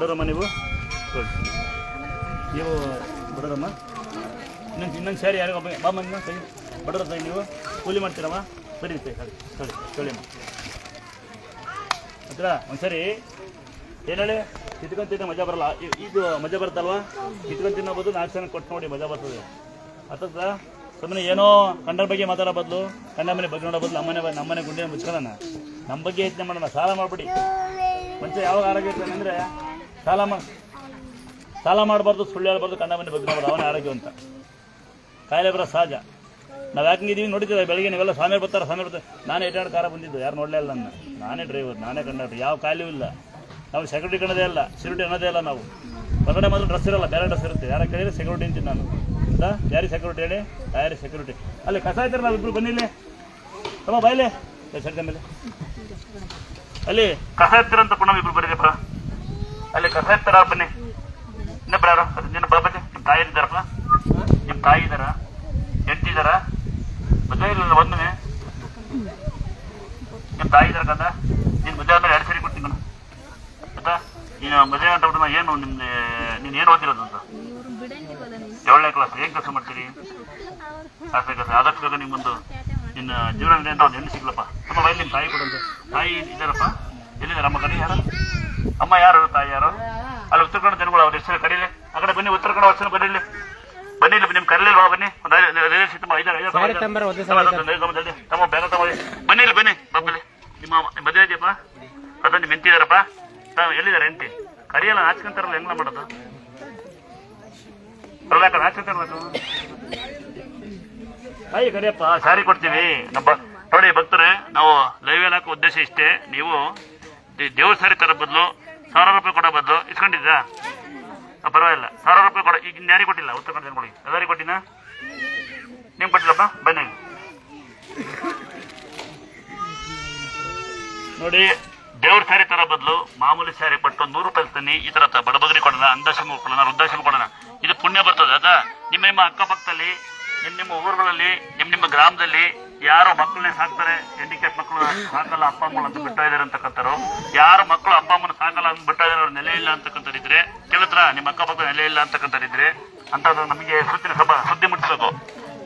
ಬಡೋರಮ್ಮ ನೀವು? ನೀವು ಬಡೋರಮ್ಮ ಇನ್ನೊಂದು ಇನ್ನೊಂದು ಸ್ಯಾರಿ ಯಾರಿಗೋ ಬಾಮ್ಮ ಇನ್ನೊಂದು ಸೈ ಬಡೋರ ತಾಯಿ ನೀವು. ಕೂಲಿ ಮಾಡ್ತೀರಮ್ಮ? ಸರಿ ಸರಿ ಸರಿ ಸರಿ ಹೇಳಿಮ್ಮ ಹತ್ರ ಒಂದು ಸರಿ ಏನು ಹೇಳಿ? ಕಿತ್ಕೊಂಡು ತಿನ್ನ ಮಜಾ ಬರಲ್ಲ. ಇದು ಮಜಾ ಬರುತ್ತಲ್ವಾ? ಕಿತ್ಕೊಂಡು ತಿನ್ನೋ ಬದಲು ನಾಲ್ಕು ಜನ ಕೊಟ್ಟು ನೋಡಿ ಮಜಾ ಬರ್ತದೆ. ಅರ್ಥದ ಸುಮ್ಮನೆ ಏನೋ ಕಂಡರ ಬಗ್ಗೆ ಮಾತಾಡೋ ಬದಲು ಕಂಡ ಮನೆ ಬಗ್ಗೆ ನೋಡೋ ಬದಲು ನಮ್ಮನೆ ನಮ್ಮನೆ ಗುಂಡಿನ ಮುಚ್ಕೊಳ್ಳೋಣ. ನಮ್ಮ ಬಗ್ಗೆ ಯೋಚನೆ ಮಾಡೋಣ, ಸಾಲ ಮಾಡ್ಬಿಡಿ. ಮುಂಚೆ ಯಾವಾಗ ಆರೋಗ್ಯ ಇರ್ತಾನೆ ಅಂದರೆ ಸಾಲ ಮಾ ಸಾಲ ಮಾಡಬಾರ್ದು, ಸುಳ್ಳು ಹೇಳ್ಬಾರ್ದು, ಕಣ್ಣ ಮನೆ ಬಗ್ಗೆ ಅವನ ಆರೋಗ್ಯ ಅಂತ ಕಾಯಿಲೆ ಬರೋ ಸಹಜ. ನಾವು ಯಾಕೆ ಇದೀವಿ ನೋಡಿದ್ದೀವಿ ಬೆಳಗ್ಗೆ ನೀವೆಲ್ಲ ಸ್ವಾಮಿ ಬರ್ತಾರೆ ಸ್ವಾಮಿ ಬರ್ತಾರೆ. ನಾನೇ ಏಟಾಡ್ ಕಾರ ಬಂದಿದ್ದು, ಯಾರು ನೋಡಲೇ ಇಲ್ಲ ನನ್ನ. ನಾನೇ ಡ್ರೈವರ್ ನಾನೇ ಕಂಡಕ್ಟರ್, ಯಾವ ಕಾಯಿಲೆಯೂ ಇಲ್ಲ. ನಾವು ಸೆಕ್ಯೂರಿಟಿ ಕಣದೇ ಇಲ್ಲ ಸೆಕ್ಯೂರಿಟಿ ಅನ್ನೋದೇ ಇಲ್ಲ ನಾವು. ಹೊರಗಡೆ ಮಾತ್ರ ಡ್ರೆಸ್ ಇರಲ್ಲ, ಬೇರೆ ಡ್ರೆಸ್ ಇರುತ್ತೆ. ಯಾರ ಕೇಳಿದ್ರೆ ಸೆಕ್ಯೂರಿಟಿ ಅಂತೀನಿ ನಾನು. ಹೌದಾ? ಯಾರಿಗೆ ಸೆಕ್ಯೂರಿಟಿ ಹೇಳಿ? ಯಾರಿಗೆ ಸೆಕ್ಯೂರಿಟಿ ಅಲ್ಲಿ ಕಸ ಆಯ್ತಾರೆ ನಾವು ಇಬ್ಬರು ಬನ್ನಿಲ್ಲ ತಮ್ಮ ಬಾಯ್ಲೆ ಸರ್ ಅಲ್ಲಿ ಕಸ ಇರ್ತೀರಂತ ಪುನಃ ಇಬ್ರು ಬರೀರಪ್ಪ ಅಲ್ಲಿ ಕಸ ಇರ್ತಾರ ಬನ್ನಿ. ಇನ್ನೊಬ್ರು ಯಾರು ನಿನ್ನ ಬನ್ನಿ ನಿಮ್ಮ ತಾಯಿ ಇದ್ದಾರಪ್ಪ ನಿಮ್ಮ ತಾಯಿ ಇದ್ದಾರ? ಇದ್ದಾರ? ಮದುವೆ ಇಲ್ಲ ಒಂದನೇ. ನಿಮ್ಮ ತಾಯಿ ಇದ್ದಾರ ಕಂದ ನಿನ್ ಮದುವೆ ಆದ್ಮೇಲೆ ಎರಡು ಸರಿ ಕೊಡ್ತೀನಿ ನಾನು ಆಯ್ತಾ ನೀನು ಮದುವೆ ಅಂತ ಬಿಟ್ಟು ಏನು ನಿಮ್ದು, ನೀನು ಏನು ಓದಿರೋದು ಅಂತ? ಏಳನೇ ಕ್ಲಾಸ್ ಏನು ಕೆಲಸ ಮಾಡ್ತೀರಿ? ಆಸೆ ಕೆಲಸ. ಆದಷ್ಟು ನಿಮ್ಮೊಂದು ನಿನ್ನ ಜೀವನ ಅಂತ ಒಂದು ಹೆಣ್ಣು ಸಿಗ್ಲಪ್ಪ. ನಮ್ಮ ಬೈಲಿ ನಿಮ್ಮ ತಾಯಿ ಕೊಡಂತೆ ತಾಯಿ ಇದ್ದಾರಪ್ಪ. ಎಲ್ಲಿದ್ದಾರೆ ಅಮ್ಮ ಕಡೆ ಯಾರು? ಅಮ್ಮ ಯಾರು ತಾಯಿ ಯಾರು? ಅಲ್ಲಿ ಉತ್ತರ ಕನ್ನಡ ಜನಗಳು ಅವ್ರ ಹೆಸರು ಕರೀಲಿ. ಆ ಕಡೆ ಬನ್ನಿ ಉತ್ತರ ಕನ್ನಡ ಹೆಸರು ಬರೀಲಿ ಬನ್ನಿ ನಿಮ್ ಕರೀಲಿಲ್ಲ ಕರೀಲಿಲ್ವಾ ಬನ್ನಿ? ತಮ್ಮ ಬೇಗ ತಮ್ಮ ಬನ್ನಿ ಇಲ್ಲಿ ಬನ್ನಿ. ಬಬ್ಬಲಿ ನಿಮ್ಮ ಮದುವೆ ಇದೆಯಪ್ಪ? ಅದೊಂದು ಮೆಂತಿದಾರಪ್ಪ ತಾವು ಎಲ್ಲಿದ್ದಾರೆ ಎಂತಿ ಕರಿಯಲ್ಲ ನಾಚ್ಕೊಂತಾರಲ್ಲ ಹೆಂಗ್ ಮಾಡೋದು? ನಾಚ್ಕೊಂತಾರಲ್ಲ ಕರಿಯಪ್ಪ ಸಾರಿ ಕೊಡ್ತೀವಿ. ನಮ್ಮ ನೋಡಿ ಭಕ್ತರೇ ನಾವು ಲೈವ್ ಏನಾಕೋ ಹಾಕೋ ಉದ್ದೇಶ ಇಷ್ಟೇ. ನೀವು ದೇವ್ರ ಸಾರಿ ತರ ಬದಲು ಸಾವಿರ ರೂಪಾಯಿ ಕೊಡೋ ಬದಲು ಇಸ್ಕೊಂಡಿದ್ದಾ ಪರವಾಗಿಲ್ಲ. ಸಾವಿರ ರೂಪಾಯಿ ಕೊಡ. ಈಗ ಯಾರಿಗೆ ಕೊಟ್ಟಿಲ್ಲ? ಉತ್ತರ ಕನ್ನಡ ಕೊಡಿ. ಎಲ್ಲರಿಗೆ ಕೊಟ್ಟಿನ? ನಿಮ್ಗೆ ಕೊಟ್ಟಿಲ್ಲಪ್ಪ? ಬನ್ನಿ ನೋಡಿ, ದೇವ್ರ ಸ್ಯಾರಿ ತರ ಬದಲು ಮಾಮೂಲಿ ಸ್ಯಾರಿ ಕೊಟ್ಟು ನೂರು ರೂಪಾಯಿ ತನ್ನಿ ಈ ತರ ಬಡಬಗರಿ ಕೊಡೋಣ ಅಂದಾಶ್ರಮ ಕೊಡೋಣ ವೃದ್ಧಾಶ್ರಮ ಕೊಡೋಣ. ಇದು ಪುಣ್ಯ ಬರ್ತದೆ, ಅದ? ನಿಮ್ಮ ನಿಮ್ಮ ಅಕ್ಕಪಕ್ಕದಲ್ಲಿ, ನಿಮ್ಮ ನಿಮ್ಮ ಊರುಗಳಲ್ಲಿ, ನಿಮ್ಮ ನಿಮ್ಮ ಗ್ರಾಮದಲ್ಲಿ ಯಾರು ಮಕ್ಕಳನ್ನೇ ಸಾಕ್ತಾರೆ? ಹ್ಯಾಂಡಿಕ್ಯಾಪ್ ಮಕ್ಕಳು ಸಾಕಲ್ಲ, ಅಪ್ಪ, ಅಮ್ಮ ಅಂತ ಬಿಟ್ಟ ಇದಾರೆ ಅಂತಕ್ಕಂಥವ್ರು. ಯಾರು ಮಕ್ಕಳು ಅಪ್ಪ ಅಮ್ಮನ ಸಾಕಲ್ಲ ಬಿಟ್ಟಾಗ ಬಿಟ್ಟ ಅವ್ರ ನೆಲೆ ಇಲ್ಲ ಅಂತಕ್ಕಂಥವ್ರಿದ್ರೆ ಕೇಳಿದ್ರ ನಿಮ್ಮ ಅಕ್ಕಪಕ್ಕ ನೆಲೆ ಇಲ್ಲ ಅಂತಕ್ಕಂಥದ್ದಿದ್ರೆ ಅಂತ ನಮಗೆ ಸುದ್ದಿ ಸಭಾ, ಸುದ್ದಿ ಮುಟ್ಟಿಸೋದು.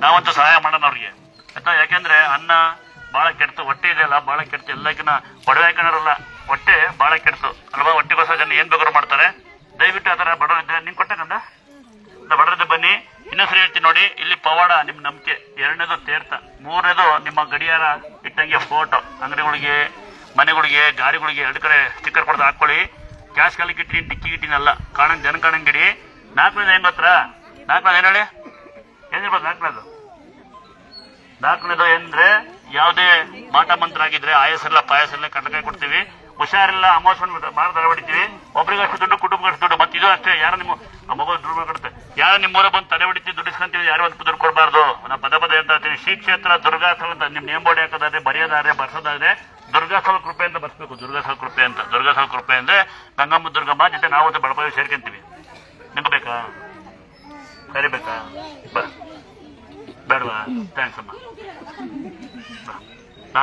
ನಾವಂತೂ ಸಹಾಯ ಮಾಡೋಣ ಅವ್ರಿಗೆ. ಆಯ್ತಾ ಯಾಕೆಂದ್ರೆ ಅನ್ನ ಬಹಳ ಕೆಡ್ತು, ಹೊಟ್ಟೆ ಇದೆಯಲ್ಲ ಬಹಳ ಕೆಡ್ತು ಎಲ್ಲಕ್ಕಿನ ಒಡವೆ ಕಣರಲ್ಲ ಹೊಟ್ಟೆ ಬಹಳ ಕೆಡ್ತು. ಅಲ್ವಾ, ಹೊಟ್ಟೆಗೋಸ್ಕರ ಜನ ಏನ್ ಬೇಕಾದ್ರೂ ಮಾಡ್ತಾರೆ. ದಯವಿಟ್ಟು ಆ ಥರ ಬಡವರಿದ್ದೆ ನಿಂಗೆ ಕೊಟ್ಟಕಂದ ಬಡವರಿದ್ದೆ ಬನ್ನಿ. ಇನ್ನೊಂದ್ಸರಿ ಹೇಳ್ತೀನಿ ನೋಡಿ, ಇಲ್ಲಿ ಪವಾಡ ನಿಮ್ಮ ನಂಬಿಕೆ. ಎರಡನೇದು ತೀರ್ಥ, ಮೂರನೇದು ನಿಮ್ಮ ಗಡಿಯಾರ ಇಟ್ಟಂಗೆ ಫೋಟೋ ಅಂಗಡಿಗಳಿಗೆ ಮನೆಗಳಿಗೆ, ಗಾಡಿಗಳಿಗೆ ಎರಡು ಕಡೆ ಸ್ಟಿಕ್ಕರ್ ಕೊಡ್ದು ಹಾಕೊಳ್ಳಿ ಕ್ಯಾಶ್ ಕಾಲಿಗೆ ಇಟ್ಟು ಟಿಕ್ಕಿ ಗಿಟ್ಟಿನಲ್ಲ ಕಾರಣ ಜನ ಕಾಣಂಗಿಡಿ. ನಾಲ್ಕನೇದು ಹೆಂಗ್ ಗೊತ್ತಾ? ನಾಲ್ಕನೇದು ಏನು ಹೇಳಿ? ಏನಿರ್ಬೋದು ನಾಲ್ಕನೇದು? ನಾಲ್ಕನೇದು ಏನಂದ್ರೆ ಯಾವುದೇ ಮಾಟ ಮಂತ್ರ ಆಗಿದ್ರೆ ಆಯಸ್ ಇಲ್ಲ ಪಾಯಸ ಇಲ್ಲ ಕಡಲೆಕಾಯಿ ಕೊಡ್ತೀವಿ ಹುಷಾರಿಲ್ಲ ಅಮೋಷನ್ ಮಾರ್ಗ ಹೊಡಿತೀವಿ ಒಬ್ರಿಗಷ್ಟು ದುಡ್ಡು ಕುಟುಂಬಕ್ಕಷ್ಟು ದುಡ್ಡು. ಮತ್ತೆ ಇದು ಅಷ್ಟೇ, ಯಾರು ನಿಮ್ಮ ಮಗು ದುಡ್ಡು ಕೊಡುತ್ತೆ ಯಾರು ನಿಮ್ಮ ಊರ ಬಂದು ತಲೆ ಹೊಡಿತೀವಿ ಇಸ್ಕೊಂತೀವಿ, ಯಾರು ಒಂದು ದುಡ್ಡು ಕೊಡಬಾರ್ದು. ನಾ ಪದ ಪದ ಹೇಳ್ತಾ ಇರ್ತೀನಿ. ಶ್ರೀ ಕ್ಷೇತ್ರ ದುರ್ಗಾಸ್ಥಳ ಅಂತ ನಿಮ್ಮ ನೇಮ್ ಬೋರ್ಡ್ ಹಾಕೋದಾದ್ರೆ, ಬರೆಯೋದಾದ್ರೆ, ಬರ್ಸೋದಾದ್ರೆ ದುರ್ಗಾಸ್ಥಳ ಕೃಪೆ ಅಂತ ಬರ್ಸ್ಬೇಕು ದುರ್ಗಾಸಲ ಕೃಪೆ ಅಂತ. ದುರ್ಗಾಸಲ ಕೃಪೆ ಅಂದ್ರೆ ಗಂಗಮ್ಮ ದುರ್ಗಮ್ಮ ಜೊತೆ ನಾವು ಅಂತ ಬಡಪಾಯಿ ಸೇರ್ಕೊಂತೀವಿ. ನಿಮ್ಗೆ ಬೇಕಾ? ಕರಿಬೇಕಾ ಬಾ. ಬೇಡವಾ? ಥ್ಯಾಂಕ್ಸ್ ಅಮ್ಮ.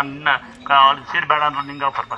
ನಿನ್ನ ಕಾ- ಸೀರೆ ಬೇಡ ಅಂದ್ರೆ ನಿಂಗೆ ಆಫರ್ ಬಾ.